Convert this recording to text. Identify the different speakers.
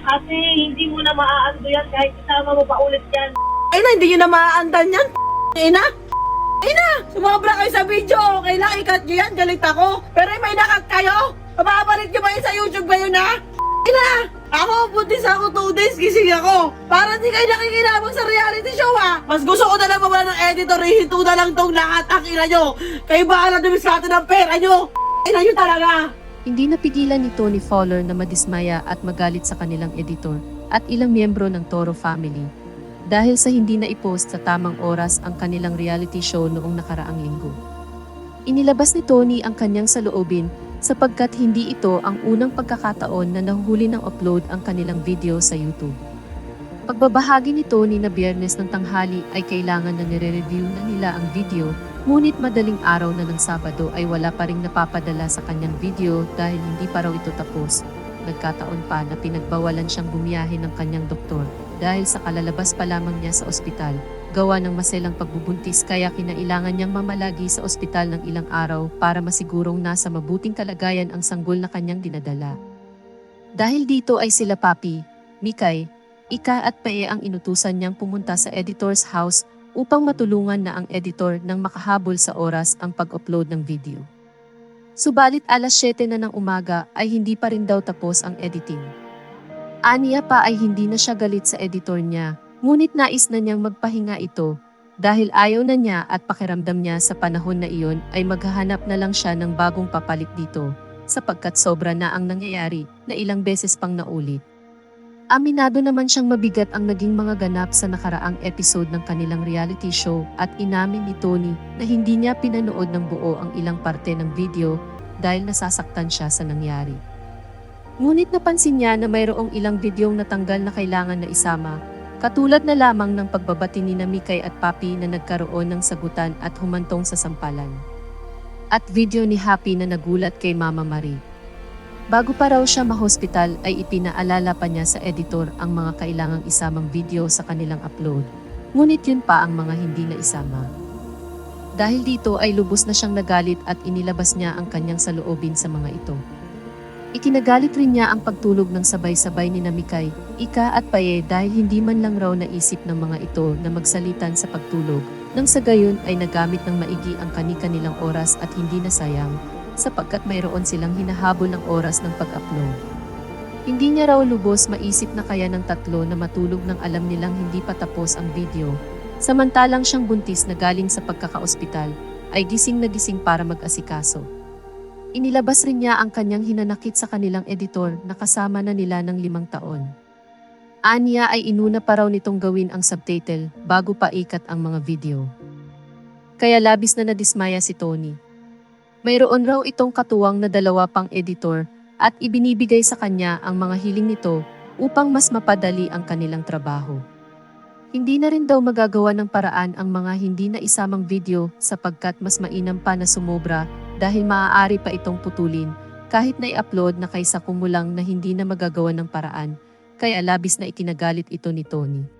Speaker 1: Kasi hindi mo na maaando yan kahit isama mo pa ulit yan.
Speaker 2: Ay na, hindi nyo na maaandan yan. Ina! Ina! Sumobra kayo sa video. Okay lang, ikat nyo yan. Galit ako. Pero may nakat kayo. Mababalik nyo ba yun sa YouTube ngayon ha? Ina! Ako, buntis ako 2 days, gising ako. Para di kayo nakikinabang sa reality show ha. Mas gusto ko na lang mawala ng editor, ihinto na lang tong lahat ang ina nyo. Kayo bahala dumiskate ng pera nyo. Ina nyo talaga.
Speaker 3: Hindi napigilan ni Tony Fowler na madismaya at magalit sa kanilang editor at ilang miyembro ng Toro family dahil sa hindi na ipost sa tamang oras ang kanilang reality show noong nakaraang linggo. Inilabas ni Tony ang kanyang saloobin sapagkat hindi ito ang unang pagkakataon na nahuhuli ng upload ang kanilang video sa YouTube. Pagbabahagi ni Tony na biyernes ng tanghali ay kailangan na nire-review na nila ang video Ngunit madaling araw na ng Sabado ay wala pa ring napapadala sa kanyang video dahil hindi pa raw ito tapos. Nagkataon pa na pinagbawalan siyang bumiyahe ng kanyang doktor dahil sa kalalabas pa lamang niya sa ospital. Gawa ng maselang pagbubuntis kaya kinailangan niyang mamalagi sa ospital ng ilang araw para masigurong nasa mabuting kalagayan ang sanggol na kanyang dinadala. Dahil dito ay sila Papi, Mikay, Ika at Pae ang inutusan niyang pumunta sa editor's house upang matulungan na ang editor nang makahabol sa oras ang pag-upload ng video. Subalit alas 7 na ng umaga ay hindi pa rin daw tapos ang editing. Aniya pa ay hindi na siya galit sa editor niya, ngunit nais na niyang magpahinga ito dahil ayaw na niya at pakiramdam niya sa panahon na iyon ay maghahanap na lang siya ng bagong papalit dito sapagkat sobra na ang nangyayari na ilang beses pang naulit. Aminado naman siyang mabigat ang naging mga ganap sa nakaraang episode ng kanilang reality show at inamin ni Tony na hindi niya pinanood ng buo ang ilang parte ng video dahil nasasaktan siya sa nangyari. Ngunit napansin niya na mayroong ilang videong natanggal na kailangan na isama, katulad na lamang ng pagbabati ni Mikay at Papi na nagkaroon ng sagutan at humantong sa sampalan. At video ni Happy na nagulat kay Mama Marie. Bago pa raw siya mahospital ay ipinaalala pa niya sa editor ang mga kailangang isamang video sa kanilang upload. Ngunit yun pa ang mga hindi na isama. Dahil dito ay lubos na siyang nagalit at inilabas niya ang kanyang saloobin sa mga ito. Ikinagalit rin niya ang pagtulog ng sabay-sabay ni Namikay, Ika at Paye dahil hindi man lang raw naisip ng mga ito na magsalitan sa pagtulog, nang sa gayon ay nagamit ng maigi ang kani-kanilang oras at hindi nasayang, sapagkat mayroon silang hinahabol ng oras ng pag-upload. Hindi niya raw lubos maisip na kaya ng tatlo na matulog nang alam nilang hindi pa tapos ang video, samantalang siyang buntis na galing sa pagkakaospital, ay gising na gising para mag-asikaso. Inilabas rin niya ang kanyang hinanakit sa kanilang editor na kasama na nila ng limang taon. Anya ay inuna pa raw nitong gawin ang subtitle bago pa ikat ang mga video. Kaya labis na nadismaya si Tony. Mayroon raw itong katuwang na dalawa pang editor at ibinibigay sa kanya ang mga hiling nito upang mas mapadali ang kanilang trabaho. Hindi na rin daw magagawa ng paraan ang mga hindi na isamang video sapagkat mas mainam pa na sumobra dahil maaari pa itong putulin kahit na i-upload na kaysa kumulang na hindi na magagawa ng paraan, kaya labis na ikinagalit ito ni Tony.